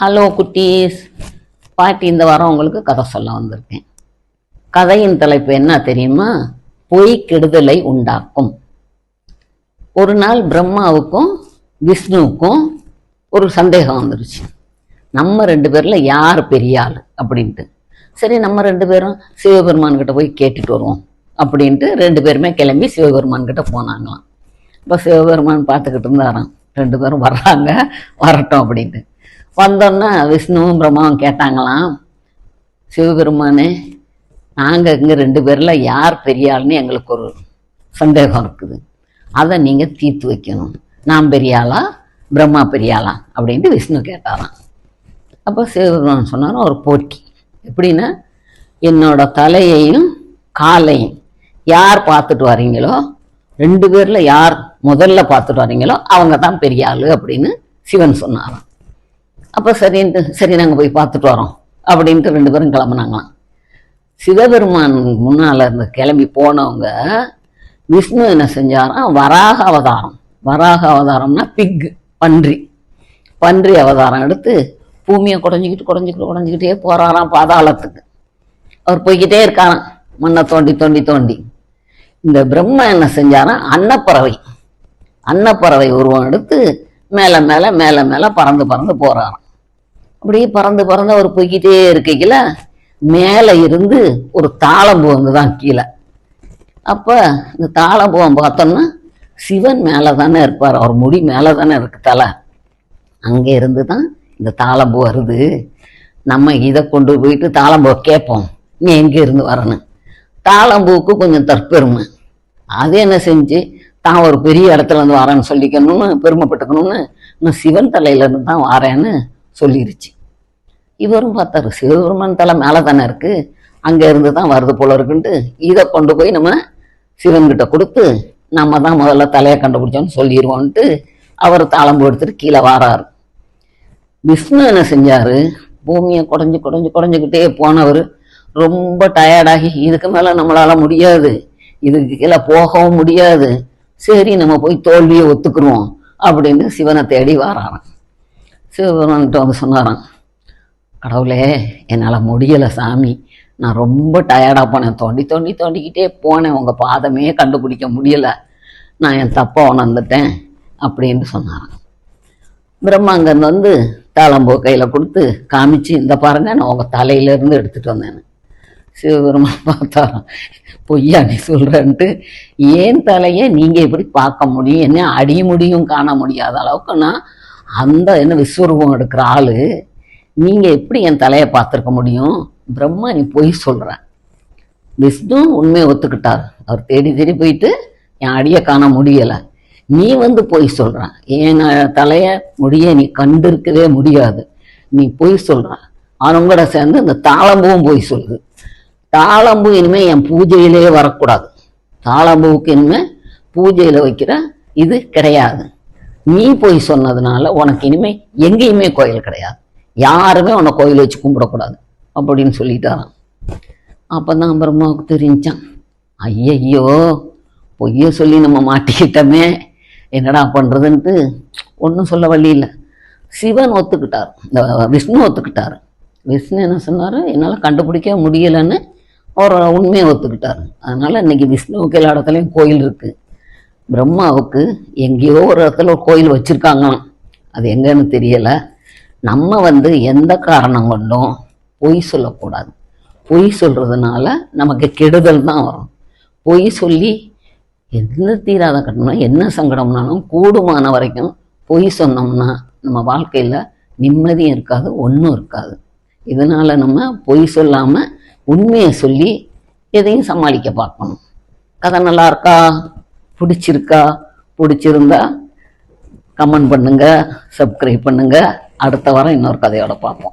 Hello குட்டீஸ். பாட்டி இந்த வாரம் உங்களுக்கு கதை சொல்ல வந்திருக்கேன். கதையின் தலைப்பு என்ன தெரியுமா? பொய் கெடுதலை உண்டாக்கும். ஒரு நாள் பிரம்மாவுக்கும் விஷ்ணுவுக்கும் ஒரு சந்தேகம் வந்துருச்சு. நம்ம ரெண்டு பேரில் யார் பெரிய ஆள் அப்படின்ட்டு. சரி நம்ம ரெண்டு பேரும் சிவபெருமான் கிட்ட போய் கேட்டுட்டு வருவோம் அப்படின்ட்டு ரெண்டு பேருமே கிளம்பி சிவபெருமான் கிட்ட போனாங்களாம். இப்போ சிவபெருமான் பார்த்துக்கிட்டு இருந்தாராம். ரெண்டு பேரும் வர்றாங்க வரட்டும் அப்படின்ட்டு. வந்தோன்னே விஷ்ணுவும் பிரம்மாவும் கேட்டாங்களாம் சிவபெருமானே நாங்கள் இங்கே ரெண்டு பேரில் யார் பெரிய ஆள்னு எங்களுக்கு ஒரு சந்தேகம் இருக்குது. அதை நீங்கள் தீர்த்து வைக்கணும். நான் பெரிய ஆளா பிரம்மா பெரிய ஆளா? அப்படின்ட்டு விஷ்ணு கேட்டாராம். அப்போ சிவபெருமான் சொன்னார் ஒரு போட்டி. எப்படின்னா என்னோட தலையையும் காலையும் யார் பார்த்துட்டு வரீங்களோ ரெண்டு பேரில் யார் முதல்ல பார்த்துட்டு வரீங்களோ அவங்க தான் பெரிய அப்படின்னு சிவன் சொன்னாராம். அப்போ சரின்ட்டு சரி நாங்கள் போய் பார்த்துட்டு வரோம். அப்படின்ட்டு ரெண்டு பேரும் கிளம்புனாங்களாம். சிவபெருமான் முன்னால் இருந்து கிளம்பி போனவங்க விஷ்ணு என்ன செஞ்சாராம்? வராக அவதாரம். வராக அவதாரம்னா பிக் பன்றி. பன்றி அவதாரம் எடுத்து பூமியை குடஞ்சிக்கிட்டு குடஞ்சிக்கிட்டு குடஞ்சிக்கிட்டே போகிறாராம் பாதாளத்துக்கு. அவர் போய்கிட்டே இருக்காராம். மண்ணை தோண்டி தோண்டி தோண்டி. இந்த பிரம்ம என்ன செஞ்சாராம்? அன்னப்பறவை. அன்னப்பறவை உருவம் எடுத்து மேலே மேலே மேலே மேலே பறந்து பறந்து போகிறாராம் அப்படியே பறந்து பறந்து அவர் போய்கிட்டே இருக்கையில மேலே இருந்து ஒரு தாளம்பூ வந்துதான் கீழே. அப்போ இந்த தாளம்பூவம் பார்த்தோம்னா சிவன் மேலே தானே இருப்பார். அவர் முடி மேலே தானே இருக்கு தலை. அங்கே இருந்து தான் இந்த தாளம்பூ வருது. நம்ம இதை கொண்டு போயிட்டு தாளம்பூவை கேட்போம். நீ எங்கே இருந்து வரணும் தாளம்பூவுக்கு கொஞ்சம் தற்பெருமை. அது என்ன செஞ்சு தான் ஒரு பெரிய இடத்துல இருந்து வரேன்னு சொல்லிக்கணும்னு பெருமைப்பட்டுக்கணும்னு நான் சிவன் தலையிலேருந்து தான் வரேன்னு சொல்லிருச்சு. இவரும் பார்த்தாரு சிவபெருமான் தலை மேலே தானே இருக்கு. அங்கே இருந்து தான் வருது போல இருக்குன்ட்டு இதை கொண்டு போய் நம்ம சிவன்கிட்ட கொடுத்து நம்ம தான் முதல்ல தலையை கண்டுபிடிச்சோன்னு சொல்லிடுவோன்ட்டு அவர் தாளம்பு எடுத்துட்டு கீழே வாராரு. விஷ்ணு என்ன செஞ்சார்? பூமியை குடஞ்சி குடஞ்சி குடஞ்சிக்கிட்டே போனவர். ரொம்ப டயர்டாகி இதுக்கு மேலே நம்மளால் முடியாது. இதுக்கு கீழே போகவும் முடியாது. சரி நம்ம போய் தோல்வியை ஒத்துக்குருவோம் அப்படின்னு சிவனை தேடி வாராராம். சிவபெருமான்கிட்ட வந்து சொன்னாராம் கடவுளே என்னால் முடியலை சாமி. நான் ரொம்ப டயர்டாக போனேன். தோண்டி தோண்டி தோண்டிக்கிட்டே போனேன். உங்கள் பாதமே கண்டுபிடிக்க முடியலை. நான் என் தப்பை உணர்ந்துட்டேன். அப்படின்னு சொன்னாராம். பிரம்மாங்கன் வந்து தாளம்பூ கையில் கொடுத்து காமிச்சு இந்த பாருங்க நான் உங்கள் தலையிலேருந்து எடுத்துகிட்டு வந்தேன் சிவபெருமான் பார்த்தாராம் பொய்யா நீ சொல்கிறன்ட்டு ஏன் தலையை நீங்கள் எப்படி பார்க்க முடியும்? என்ன அடி முடியும் காண முடியாத அளவுக்கு நான் அந்த என்ன விஸ்வரூபம் எடுக்கிற ஆள் நீங்கள் எப்படி என் தலையை பார்த்துருக்க முடியும்? பிரம்மா நீ பொய் சொல்கிறேன் விஷ்ணு உண்மையை ஒத்துக்கிட்டார். அவர் தேடி தேடி போயிட்டு என் அடியை காண முடியலை. நீ வந்து பொய் சொல்கிறான் என் தலையை முடிய நீ கண்டிருக்கவே முடியாது. நீ பொய் சொல்கிறான் அவனோட சேர்ந்து இந்த தாளம்பூவும் பொய் சொல்லுது. தாளம்பூ இனிமேல் என் பூஜையிலே வரக்கூடாது. தாளம்பூவுக்கு இனிமேல் பூஜையில் வைக்கிற இது கிடையாது. நீ போய் சொன்னதுனால உனக்கு இனிமே எங்கேயுமே கோயில் கிடையாது. யாருமே உன்னை கோயில் வச்சு கும்பிடக்கூடாது அப்படின்னு சொல்லிட்டாராம். அப்பதான் பிரம்மாவுக்கு தெரிஞ்சான். ஐயையோ பொய்ய சொல்லி நம்ம மாட்டிக்கிட்டோமே என்னடா பண்ணுறதுன்ட்டு ஒன்றும் சொல்ல வழி இல்லை. சிவன் ஒத்துக்கிட்டார். இந்த விஷ்ணு ஒத்துக்கிட்டார். விஷ்ணு என்ன சொன்னார்? என்னால் கண்டுபிடிக்க முடியலைன்னு அவர் உண்மையை ஒத்துக்கிட்டார். அதனால் இன்னைக்கு விஷ்ணுவுக்கு எல்லா இடத்துலையும் கோயில் இருக்குது பிரம்மாவுக்கு எங்கேயோ ஒரு இடத்துல ஒரு கோயில் வச்சுருக்காங்களாம். அது எங்கன்னு தெரியலை. நம்ம வந்து எந்த காரணம் கொண்டும் பொய் சொல்லக்கூடாது. பொய் சொல்கிறதுனால நமக்கு கெடுதல் தான் வரும். பொய் சொல்லி என்ன தீராத கட்டணம் என்ன சங்கடம்னாலும் கூடுமான வரைக்கும் பொய் சொன்னோம்னா நம்ம வாழ்க்கையில் நிம்மதியும் இருக்காது ஒன்றும் இருக்காது. இதனால் நம்ம பொய் சொல்லாமல் உண்மையை சொல்லி எதையும் சமாளிக்க பார்க்கணும். கதை நல்லா இருக்கா? பிடிச்சிருக்கா பிடிச்சிருந்தா கமெண்ட் பண்ணுங்கள் சப்ஸ்கிரைப் பண்ணுங்கள் அடுத்த வாரம் இன்னொரு கதையோட பார்ப்போம்.